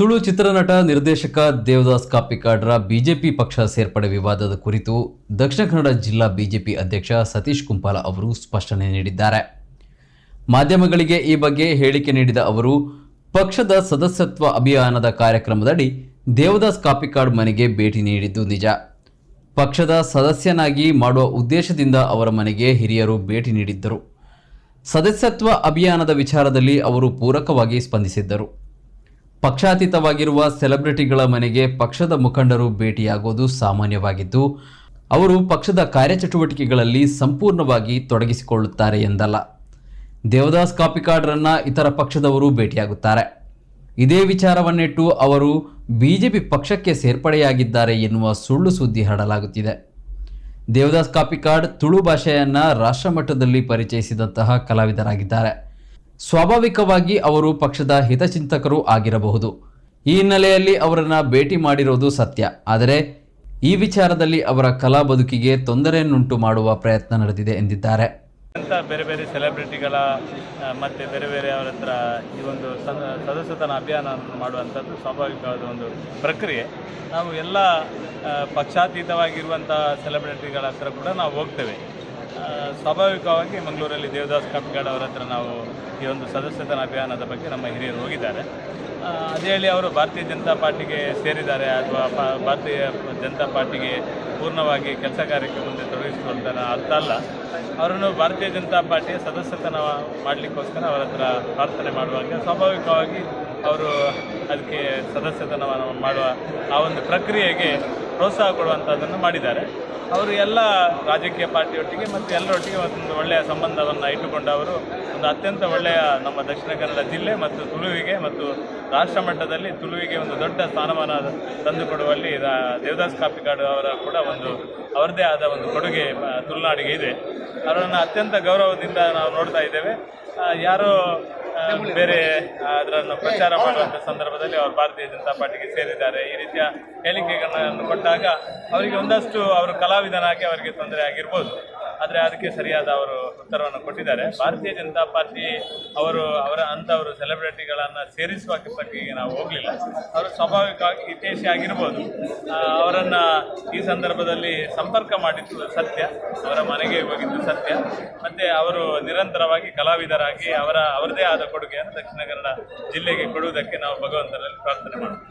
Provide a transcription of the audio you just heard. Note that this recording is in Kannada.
ತುಳು ಚಿತ್ರನಟ ನಿರ್ದೇಶಕ ದೇವದಾಸ್ ಕಾಪಿಕಾಡ್ರ ಬಿಜೆಪಿ ಪಕ್ಷ ಸೇರ್ಪಡೆ ವಿವಾದದ ಕುರಿತು ದಕ್ಷಿಣ ಕನ್ನಡ ಜಿಲ್ಲಾ ಬಿಜೆಪಿ ಅಧ್ಯಕ್ಷ ಸತೀಶ್ ಕುಂಪಾಲ ಅವರು ಸ್ಪಷ್ಟನೆ ನೀಡಿದ್ದಾರೆ. ಮಾಧ್ಯಮಗಳಿಗೆ ಈ ಬಗ್ಗೆ ಹೇಳಿಕೆ ನೀಡಿದ ಅವರು, ಪಕ್ಷದ ಸದಸ್ಯತ್ವ ಅಭಿಯಾನದ ಕಾರ್ಯಕ್ರಮದಡಿ ದೇವದಾಸ್ ಕಾಪಿಕಾಡ್ ಮನೆಗೆ ಭೇಟಿ ನೀಡಿದ್ದು ನಿಜ. ಪಕ್ಷದ ಸದಸ್ಯನಾಗಿ ಮಾಡುವ ಉದ್ದೇಶದಿಂದ ಅವರ ಮನೆಗೆ ಹಿರಿಯರು ಭೇಟಿ ನೀಡಿದ್ದರು. ಸದಸ್ಯತ್ವ ಅಭಿಯಾನದ ವಿಚಾರದಲ್ಲಿ ಅವರು ಪೂರಕವಾಗಿ ಸ್ಪಂದಿಸಿದ್ದರು. ಪಕ್ಷಾತೀತವಾಗಿರುವ ಸೆಲೆಬ್ರಿಟಿಗಳ ಮನೆಗೆ ಪಕ್ಷದ ಮುಖಂಡರು ಭೇಟಿಯಾಗೋದು ಸಾಮಾನ್ಯವಾಗಿದ್ದು, ಅವರು ಪಕ್ಷದ ಕಾರ್ಯಚಟುವಟಿಕೆಗಳಲ್ಲಿ ಸಂಪೂರ್ಣವಾಗಿ ತೊಡಗಿಸಿಕೊಳ್ಳುತ್ತಾರೆ ಎಂದಲ್ಲ. ದೇವದಾಸ್ ಕಾಪಿಕಾಡ್ರನ್ನ ಇತರ ಪಕ್ಷದವರು ಭೇಟಿಯಾಗುತ್ತಾರೆ. ಇದೇ ವಿಚಾರವನ್ನಿಟ್ಟು ಅವರು ಬಿಜೆಪಿ ಪಕ್ಷಕ್ಕೆ ಸೇರ್ಪಡೆಯಾಗಿದ್ದಾರೆ ಎನ್ನುವ ಸುಳ್ಳು ಸುದ್ದಿ ಹರಡಲಾಗುತ್ತಿದೆ. ದೇವದಾಸ್ ಕಾಪಿಕಾಡ್ ತುಳು ಭಾಷೆಯನ್ನು ರಾಷ್ಟ್ರಮಟ್ಟದಲ್ಲಿ ಪರಿಚಯಿಸಿದಂತಹ ಕಲಾವಿದರಾಗಿದ್ದಾರೆ. ಸ್ವಾಭಾವಿಕವಾಗಿ ಅವರು ಪಕ್ಷದ ಹಿತಚಿಂತಕರು ಆಗಿರಬಹುದು. ಈ ಹಿನ್ನೆಲೆಯಲ್ಲಿ ಅವರನ್ನು ಭೇಟಿ ಮಾಡಿರೋದು ಸತ್ಯ. ಆದರೆ ಈ ವಿಚಾರದಲ್ಲಿ ಅವರ ಕಲಾ ಬದುಕಿಗೆ ತೊಂದರೆಯನ್ನುಂಟು ಮಾಡುವ ಪ್ರಯತ್ನ ನಡೆದಿದೆ ಎಂದಿದ್ದಾರೆ. ಅಂತ ಬೇರೆ ಬೇರೆ ಸೆಲೆಬ್ರಿಟಿಗಳ ಮತ್ತು ಬೇರೆ ಬೇರೆ ಅವರ ಹತ್ರ ಈ ಒಂದು ಸದ- ಸದಸ್ಯತನ ಅಭಿಯಾನವನ್ನು ಮಾಡುವಂಥದ್ದು ಸ್ವಾಭಾವಿಕವಾದ ಒಂದು ಪ್ರಕ್ರಿಯೆ. ನಾವು ಎಲ್ಲ ಪಕ್ಷಾತೀತವಾಗಿರುವಂಥ ಸೆಲೆಬ್ರಿಟಿಗಳ ಹತ್ರ ಕೂಡ ನಾವು ಹೋಗ್ತೇವೆ. ಸ್ವಾಭಾವಿಕವಾಗಿ ಮಂಗಳೂರಲ್ಲಿ ದೇವದಾಸ್ ಕಾತ್ಗಾಡ್ ಅವರ ಹತ್ರ ನಾವು ಈ ಒಂದು ಸದಸ್ಯತನ ಅಭಿಯಾನದ ಬಗ್ಗೆ ನಮ್ಮ ಹಿರಿಯರು ಹೋಗಿದ್ದಾರೆ. ಅದೇ ಹೇಳಿ ಅವರು ಭಾರತೀಯ ಜನತಾ ಪಾರ್ಟಿಗೆ ಸೇರಿದ್ದಾರೆ ಅಥವಾ ಭಾರತೀಯ ಜನತಾ ಪಾರ್ಟಿಗೆ ಪೂರ್ಣವಾಗಿ ಕೆಲಸ ಕಾರ್ಯಕ್ಕೆ ಮುಂದೆ ತೊಡಗಿಸಿಕೊಳ್ತಾರೆ ಅರ್ಥ ಅಲ್ಲ. ಅವರನ್ನು ಭಾರತೀಯ ಜನತಾ ಪಾರ್ಟಿಯ ಸದಸ್ಯತನ ಮಾಡಲಿಕ್ಕೋಸ್ಕರ ಅವರ ಹತ್ರ ಪ್ರಾರ್ಥನೆ ಮಾಡುವಾಗ ಸ್ವಾಭಾವಿಕವಾಗಿ ಅವರು ಅದಕ್ಕೆ ಸದಸ್ಯತನವನ್ನು ಮಾಡುವ ಆ ಒಂದು ಪ್ರಕ್ರಿಯೆಗೆ ಪ್ರೋತ್ಸಾಹ ಕೊಡುವಂಥದ್ದನ್ನು ಮಾಡಿದ್ದಾರೆ. ಅವರು ಎಲ್ಲ ರಾಜಕೀಯ ಪಾರ್ಟಿಯೊಟ್ಟಿಗೆ ಮತ್ತು ಎಲ್ಲರೊಟ್ಟಿಗೆ ಒಂದು ಒಳ್ಳೆಯ ಸಂಬಂಧವನ್ನು ಇಟ್ಟುಕೊಂಡು ಅವರು ಒಂದು ಅತ್ಯಂತ ಒಳ್ಳೆಯ ನಮ್ಮ ದಕ್ಷಿಣ ಕನ್ನಡ ಜಿಲ್ಲೆ ಮತ್ತು ತುಳುವಿಗೆ ಮತ್ತು ರಾಷ್ಟ್ರ ಮಟ್ಟದಲ್ಲಿ ತುಳುವಿಗೆ ಒಂದು ದೊಡ್ಡ ಸ್ಥಾನಮಾನ ತಂದುಕೊಡುವಲ್ಲಿ ದೇವದಾಸ್ ಕಾಪಿಕಾಡು ಅವರ ಕೂಡ ಒಂದು ಅವರದೇ ಆದ ಒಂದು ಕೊಡುಗೆ ತುಳುನಾಡಿಗೆ ಇದೆ. ಅವರನ್ನು ಅತ್ಯಂತ ಗೌರವದಿಂದ ನಾವು ನೋಡ್ತಾ ಇದ್ದೇವೆ. ಯಾರೋ ಬೇರೆ ಅದರನ್ನು ಪ್ರಚಾರ ಮಾಡುವಂಥ ಸಂದರ್ಭದಲ್ಲಿ ಅವರು ಭಾರತೀಯ ಜನತಾ ಪಾರ್ಟಿಗೆ ಸೇರಿದ್ದಾರೆ. ಈ ರೀತಿಯ ಹೇಳಿಕೆಗಳನ್ನು ಕೊಟ್ಟಾಗ ಅವರಿಗೆ ಒಂದಷ್ಟು ಅವರು ಕಲಾವಿದನಾಗಿ ಅವರಿಗೆ ತೊಂದರೆ ಆಗಿರ್ಬೋದು. ಆದರೆ ಅದಕ್ಕೆ ಸರಿಯಾದ ಅವರು ಉತ್ತರವನ್ನು ಕೊಟ್ಟಿದ್ದಾರೆ. ಭಾರತೀಯ ಜನತಾ ಪಾರ್ಟಿ ಅವರು ಅವರ ಅಂಥವರು ಸೆಲೆಬ್ರಿಟಿಗಳನ್ನು ಸೇರಿಸುವ ಬಗ್ಗೆ ನಾವು ಹೋಗಲಿಲ್ಲ. ಅವರು ಸ್ವಾಭಾವಿಕವಾಗಿ ಹಿತೇಶಿ ಆಗಿರ್ಬೋದು. ಅವರನ್ನು ಈ ಸಂದರ್ಭದಲ್ಲಿ ಸಂಪರ್ಕ ಮಾಡಿದ್ದು ಸತ್ಯ. ಅವರ ಮನೆಗೆ ಹೋಗಿದ್ದು ಸತ್ಯ. ಮತ್ತು ಅವರು ನಿರಂತರವಾಗಿ ಕಲಾವಿದರಾಗಿ ಅವರ, ಅವರದೇ ಆದ ಕೊಡುಗೆಯನ್ನು ದಕ್ಷಿಣ ಕನ್ನಡ ಜಿಲ್ಲೆಗೆ ಕೊಡುವುದಕ್ಕೆ ನಾವು ಭಗವಂತನಲ್ಲಿ ಪ್ರಾರ್ಥನೆ ಮಾಡ್ತೀವಿ